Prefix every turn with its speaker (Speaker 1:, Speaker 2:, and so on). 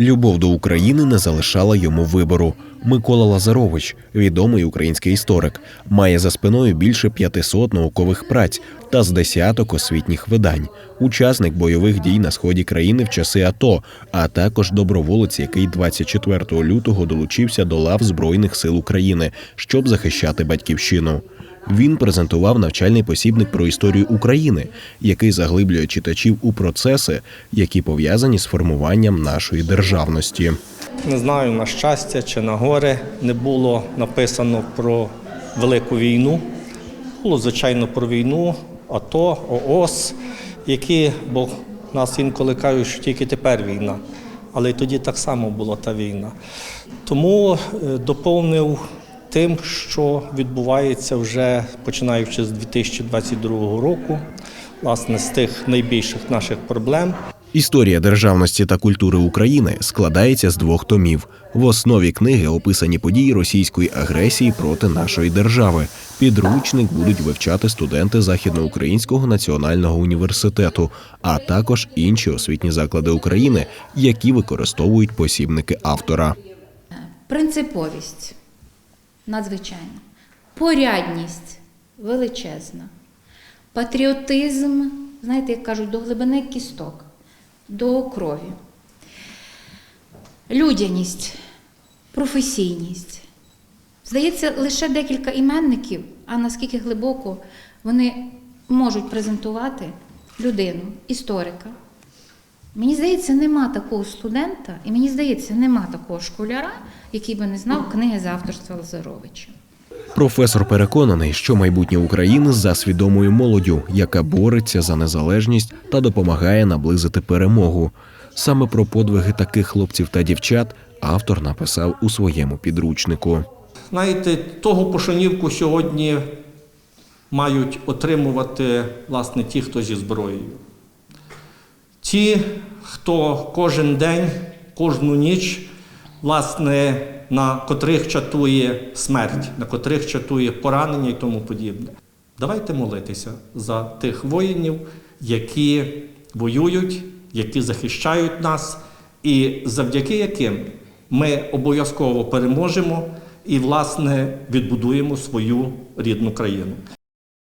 Speaker 1: Любов до України не залишала йому вибору. Микола Лазарович, відомий український історик, має за спиною більше 500 наукових праць та з десяток освітніх видань, учасник бойових дій на сході країни в часи АТО, а також доброволець, який 24 лютого долучився до лав Збройних сил України, щоб захищати батьківщину. Він презентував навчальний посібник про історію України, який заглиблює читачів у процеси, які пов'язані з формуванням нашої державності.
Speaker 2: Не знаю, на щастя чи на горе не було написано про велику війну. Було, звичайно, про війну, АТО, ООС, які, бо нас інколи кажуть, що тільки тепер війна. Але й тоді так само була та війна. Тому е, доповнив тим, що відбувається вже починаючи з 2022 року, власне, з тих найбільших наших проблем.
Speaker 1: Історія державності та культури України складається з двох томів. В основі книги описані події російської агресії проти нашої держави. Підручник будуть вивчати студенти Західноукраїнського національного університету, а також інші освітні заклади України, які використовують посібники автора.
Speaker 3: Принциповість надзвичайна, порядність величезна, патріотизм, знаєте, як кажуть, до глибини кісток, до крові, людяність, професійність. Здається, лише декілька іменників, а наскільки глибоко вони можуть презентувати людину, історика. Мені здається, нема такого студента, і мені здається, нема такого школяра, який би не знав книги з авторства Лазаровича.
Speaker 1: Професор переконаний, що майбутнє України за свідомою молоддю, яка бореться за незалежність та допомагає наблизити перемогу. Саме про подвиги таких хлопців та дівчат автор написав у своєму підручнику.
Speaker 2: Знаєте, того пошанівку сьогодні мають отримувати власне ті, хто зі зброєю. Ті, хто кожен день, кожну ніч, власне, на котрих чатує смерть, на котрих чатує поранення і тому подібне. Давайте молитися за тих воїнів, які воюють, які захищають нас, і завдяки яким ми обов'язково переможемо і, власне, відбудуємо свою рідну країну.